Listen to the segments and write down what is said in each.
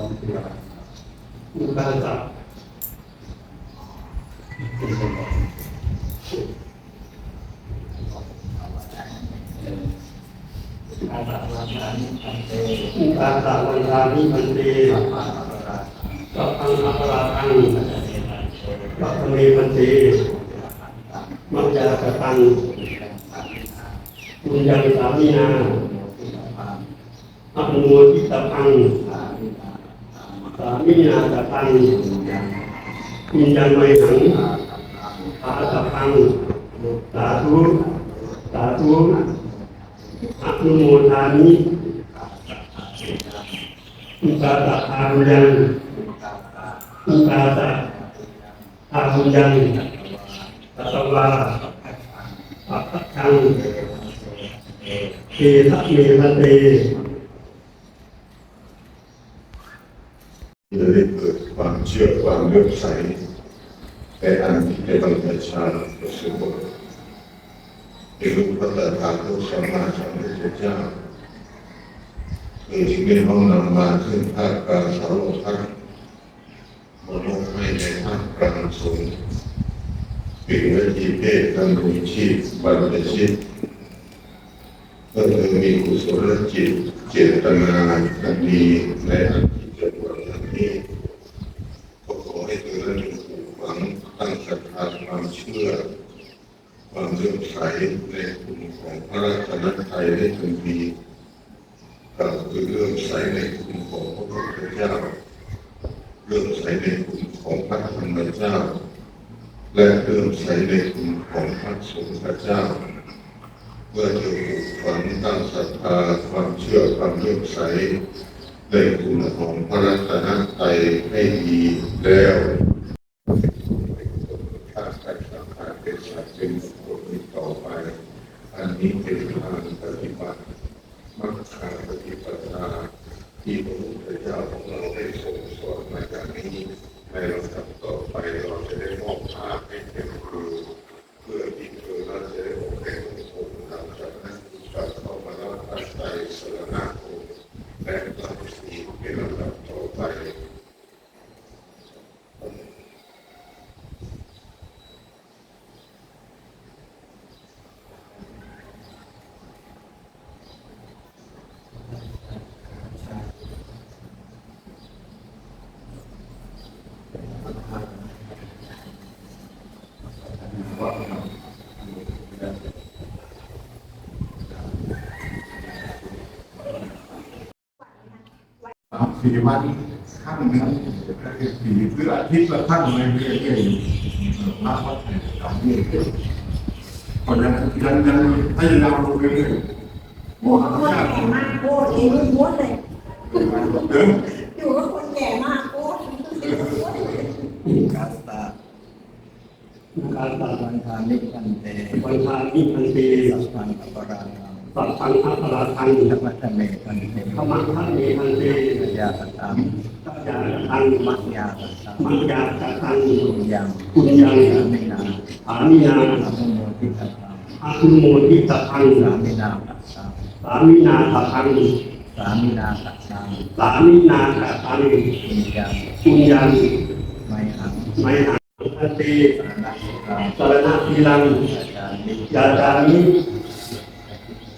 อุปาสะอุปาสะวันทานิพันเตสัพพังอัปราทังสัพพเมพันเตมัจจาสตังปุญญังสามีนาอนุโมทิตพัง สามีนาสตังปุญญังไมหังอาสพังสาธุสาธุอนุโมทานิอุปาสะอาหุยังอุปาสะอาหุยังสัตวาอัปปะทังเอทะเมทะเต จะได้เกิดความเชื่อ ความเลื่อมใสในอันที่ในบรรพชาประสบในรูปพระตถาคตสัมมาสัมพุทธเจ้าคือที่ไม่ต้องนำมาขึ้นภาคกลางสาวกทักมโนให้ในภาคกลางสูงปิดวิธีเพศดำรงชีพบรรพชิตเมื่อมีกุศลจิตเจตนาอันดีในอันนี้ก็ขอให้เธอได้มีความหวังตั้งศรัทธาความเชื่อ ความเลื่อมใสในคุณของพระราชนไทยได้จนดีกล่าคือเลื่อมใสในคุณของพระพุทธเจ้าเลื่อมใสในคุณของพระธรรมเจ้า และเลื่อมใสในคุณของพระสงฆ์เจ้าเมื่อเธอปลูกฝังตั้งศรัทธาความเชื่อความเลื่อมใสในคุณของพระรัตนตรัยให้ดีแล้วถ้าใครสังขารเป็นสัตว์เป็นคนต่อไป อันนี้เป็นทางปฏิบัติมักคาปฏิปทา ที่พระพุทธเจ้าของเราได้ทรงสอนมาจากนี้ในลำดับต่อไปเราจะได้มอบภาพให้เป็นครู เพื่อที่เธอนั้นจะได้ออกแรงองค์หลังจากนั้นจะเข้ามารับปัจจัยสรณะองค์และรับสีลเป็นลำดับต่อไป สี่วันข้างหนึงสี่หรืออาทิตย์ละข้างเลยเรื่อยๆมาวัดสามนี่คนยังยังยังพยายามลงเรื่อยๆโมคหะนแก่มากโอ้ยรุ่นม้วนเลยอยู่กับคนแก่มากโอ้การตาการตัดวันทานิพันเตวันทานิพันตีสัพพังอปราณัง สัพพังอัปราทังธรรมะทะเมพันเตธรรมะทันเมพันตียาตตังสัจจาทังมัจยาตตังมังยาทังปุญญังปุญญังสามินาฐานินาอนุโมทิตตังอาคุโมทิตทังสามินาตัสสังสามินาทังสามินาตัสสังสามินาทังปุญญังปุญญังไม่หังไม่หังพันตีสารนักสารณะทีลังอาจารย์นิยาจามิ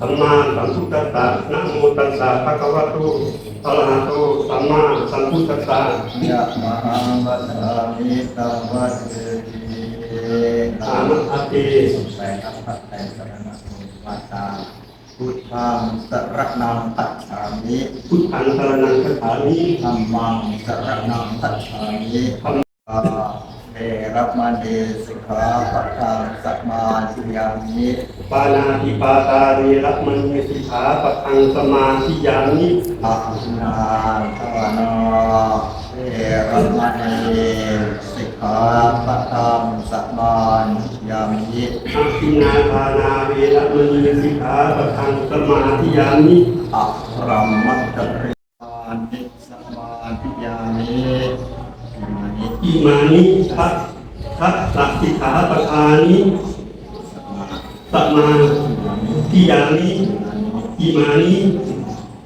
สัมมาสัมพุทธัสสะนะโมตัสสะภะคะวะโตอะระหะโตสัมมาสัมพุทธัสสะยะมหังวัฏามิตาวัจเจติอามะอาติสงสัยอัปปะไตสรณะโมวัตตาพุทธังสรณังตัจฉามิพุทธังสรณังคัจฉามิธัมมังสรณังตัจฉามิธัมอ รับมันเดสิกขาปัตตังสัมมาทิยามิปานาติปาตาเรรับมันเดสิกขาปัตตังสัมมาทิยามิอาหุนาทวานเอรัมันเดสิกขาปัตตังสัมมาทิยามิอาหินาปานาเรรับมันเดสิกขาปัตตังสัมมาทิยามิอัรัมมัตตริยานิสัมมาทิยามิอิมานิพั ทัสสะสิกขาปะทานิสมาสมาธิยามิอิมานิ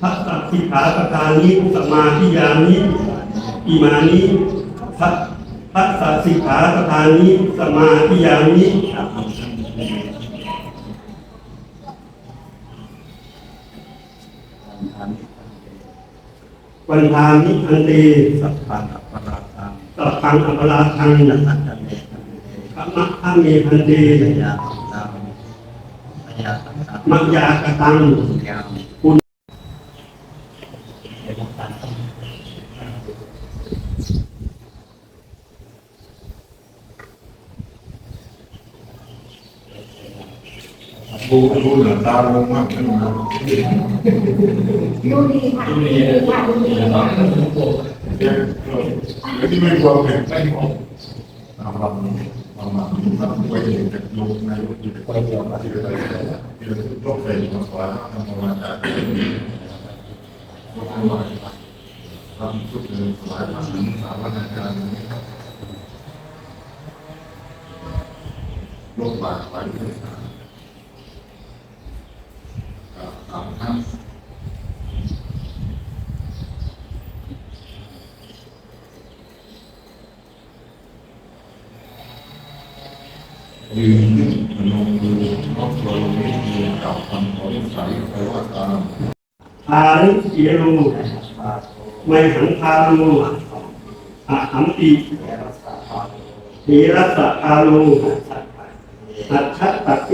ทัสสะสิกขาปะทานิสมาธิยามิอิมานิทัสทัสสะสิกขาปะทานิสมาธิยามิวันทามิอันเตสัพพังอั ปปราทังสังอัปราทังยัตตะเมตังเตขมะขะเมพันเตมยาตังมยาตังมัจยากตังยามคุณดูดูหน้าตาลงมากขึ้นมาดูดีค่ะดูดีค่ะดูดี แล้วที่ไม่กลัวเผ็ดไม่หอมเอาลองลองมาถ้าไปเห็นจากลูกในลูกอยู่ไปเดียวมาที่อะไรที่เราโรคเป็นมาสวาทำมาจากทำทุกเรื่องสลายผ่านสามวันการโรคบาดหลายเรื่องสามครั้ง ยืนขึ้นพนมมือครอบครัวลงนี้ยืนกับคำขอใส่ไปว่าตามทาริเสียรูไม่หังคารูอะหัมปิเทรัสสะคารูอัจฉตะเก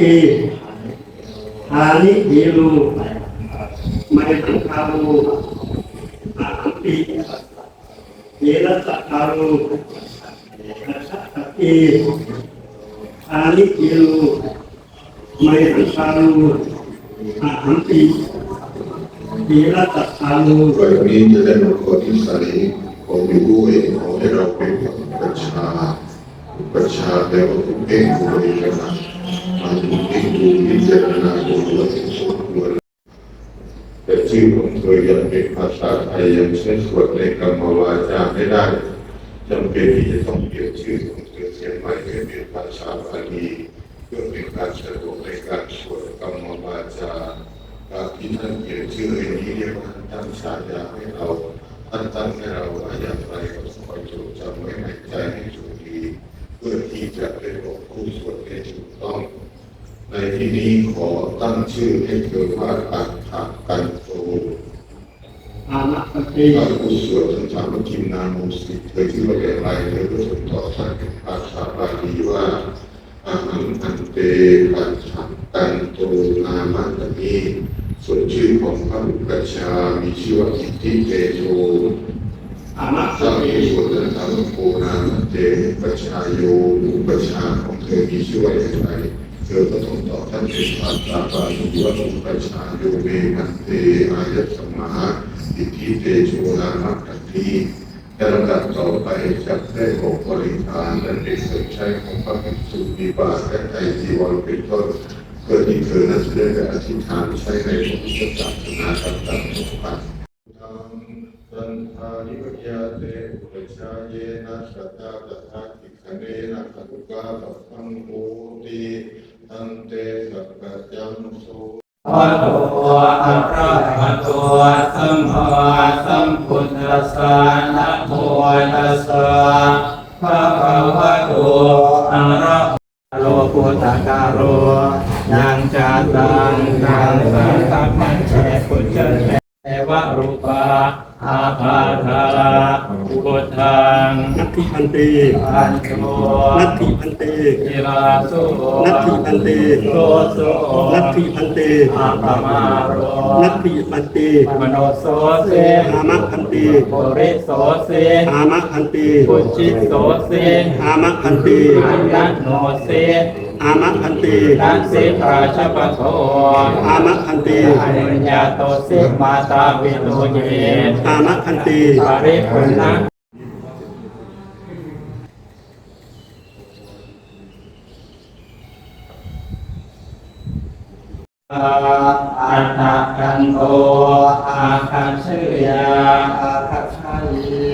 ทานิเทรูไม่หังคารูอะหัมปิเทรัสสะคารูอัจฉตะเก ทานิเทรูไมหังคารูอะหัมปิเทรัสสะคารูโดยนี้จะได้มาขอที่ใส่ของอยู่ด้วยขอให้เราเป็นประชาประชาแปลว่าผู้เก่งผู้บริหารมาดูเก่งดูพิจารณาดูว่าสิ่งสมควรแต่ชื่อของเธอยังเป็นภาษาไทยยังใช้สวดในกรรมวาจาไม่ได้จำเป็นที่จะต้องเปลี่ยนชื่อของ เธอเสียใหม่เป็นภาษาบาลีเพื่อเป็นการสะดวกในการสวดกรรมวาจาการที่ท่านเขียนชื่อนี้เรียกว่าท่านตั้งฉายาให้เราท่านตั้งให้เราว่าอย่างไรก็คอยจดจำไว้ในใจให้ถูกดีเพื่อที่จะได้บอกคู่สวดให้ถูกต้อง ในที่นี้ขอตั้งชื่อให้เธอว่าอัฏฐกันโต อานะปฏิถ้าผู้สวดทั้งสามกินนามุสิเธอชื่ว่าอย่างไรเธอก็จะตอท่านเป็นภาษาบาลีว่าอาหังอันเตปัจฉันกันโตนามัตติส่วนชื่อของพระอุปัชา มีชื่อว่าอิทธิเตโชอานะปถ้ามีส่วนนั้นทำโกนามัตเตปัชาโยอุปัชาของเธอมีชื่อว่าอย่างไรเธอก็ต้องตอบท่านเป็นภาษาบาลีว่าอุปัชาโยเมมันเตอายตสมา อิทธิเตโชนามัตติในลำดับต่อไปจะได้บอกบริทานและเป็นเครื่องใช้ของพระภิกษุมีบาตรและไตรจีวรเป็นต้นเพื่อที่เธอนั้นจะได้อธิษฐานใช้ในพระพุทธศาสนาต่างๆทุกปัจสันทานิวยาเตอุปชาเยนะสัตตาตถาคิคเนนะขัตุกาตัพังโหติอันเตสัพพะจัมโสพระโต อะระหะโตสัมมาสัมพุทธัสสะนะโมตัสสะภะคะวะโตอะระโลกุตตะโรยังจาตังกังสังกัมมันเชปุจเจเทวรูปะอาภาธา งนัตถิพันเตอันโตนัตถิพันเตอิราสุนัตถิพันเตโลโสนัตถิพันเตอาปมาโรนัตถิพันเตมโนโสเสอามะพันเตโพริโสเสอามะพันเตปุจิโสเสอามะพันเตอันนันโนเสอามะพันเตนันสิราชปโทอามะพันเตอนุญญาโตสิมาตาวิโตเยอามะพันเตปาริปุณนะ อัตตะกันโตอาคันเสยาอาคัชายี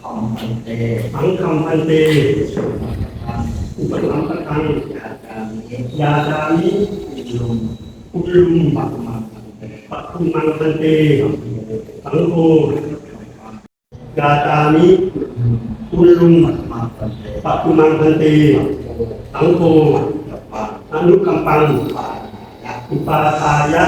คอมพันเต สังคำพันเตอุปถัมภตังยาการนี้ยาดามิลุมอุลุมปักมาพันเตปัตตุมังพันเตสังโฆยาดามิอุลุมปัตตุมังพันเตสังโฆอนุกัมปังอุปาทายะ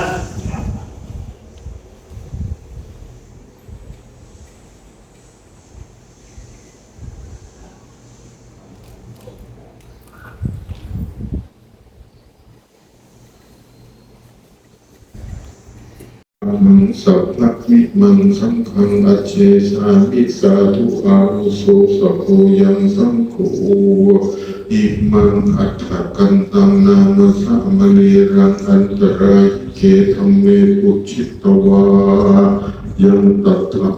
มังสัพพมิมังสังฆังอเจสามิสาธุอาวุโสสัพโพยังสังโฆอิมังอัฏฐกันตังนามสามเลรังอันตรายเกธรรมเมปุจิตวายังตัตถะ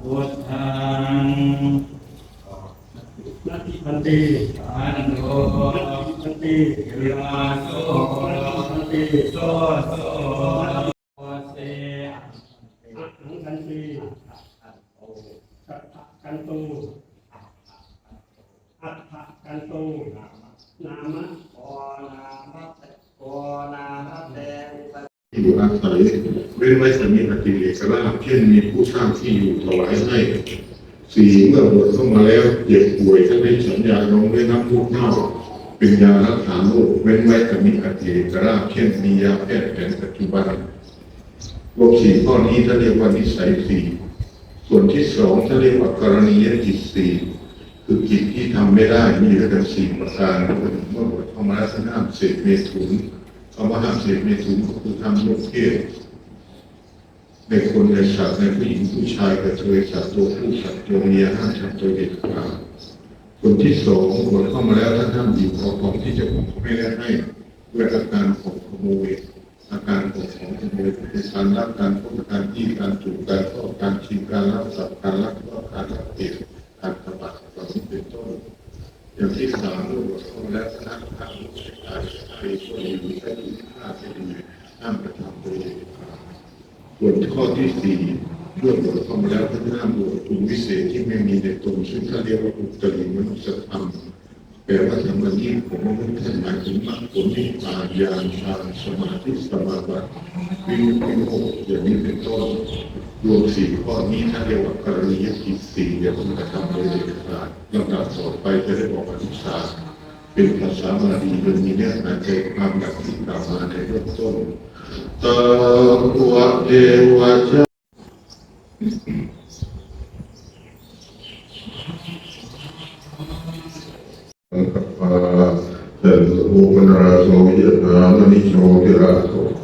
พุทธังนาทิพันเตอันโต พันเตวิมาโสพันเตโสโสเสอะหังพันเตสัทธกันโตอัฏฐะกันโตนามะโอนามัตโอนามัตเตที่อยู่อาศัยเว้นไว้สมิอติเลกราชเช่นมีผู้สร้างที่อยู่ถวายให้สี่เมื่อบวชเข้ามาแล้วเจ็บป่วยท่านได้สัญญาลงด้วยน้ำพุเน่า เป็นยารักษาโรคเว้นไว้สมิอติเลกราเช่นมียาแพทย์แผนปัจจุบันรวมสี่ข้อนี้ท่าเรียกว่านิสัยสี่ส่วนที่สองท่าเรียกว่ากรณียกิจสี่คือกิจที่ทำไม่ได้มีด้วยกันสี่ประการเมื่อบวชเข้ามาแล้วท่านห้ามเสพเมถุนคำว่าห้ามเสพเมถุนก็คือทำโลกเพศในคนในสัตว์ในผู้หญิงผู้ชายกระเทยสัตว์ตัวผู้สัตว์ตัวเมียห้ามทำตัวเด็ดขาด คนที่สองบวชเข้ามาแล้วท่านห้ามหยิบเอาของที่จะของไม่ได้ให้ด้วยอาการของขโมยอาการของของขโมยเป็นการรับการพบการที่การถูกการข้อการชิงการรับสัตว์การลักลอบการลักเก็บการกระบาดเหล่านี้เป็นต้นอย่างที่สามเมื่อบวชเข้ามาแล้วท่านห้ามใช้การใช้ช่วยมีใช้ดีห้าใช้ดีห้ามกระทำโดยส่วนข้อที่สี่ เมื่อบวชเข้ามาแล้วท่านามบวชกลุ่มวิเศษที่ไม่มีในตนซึ่งท่านเรียกว่าอุตริมนุสธรรมแปลว่าธรรมะยิ่งของมนุษย์ท่านหมายถึงมรรคผลนิพพานญาณฌานสมาธิสมาบัติวิมุตติโมกข์อย่างนี้เป็นต้นรวมสี่ข้อนี้ท่านเรียกว่ากรณียกิจสี่อย่าเพิ่งกระทำโดยเด็ดขาดลำดับต่อไปจะได้บอกอนุสาเป็นภาษาบาลีโดยมีเนื้อหาใจความแบบที่กล่าวมาในเบื้องต้นตวเทวะจาสังกัปปะเตโอปนาโสยะนามณิโช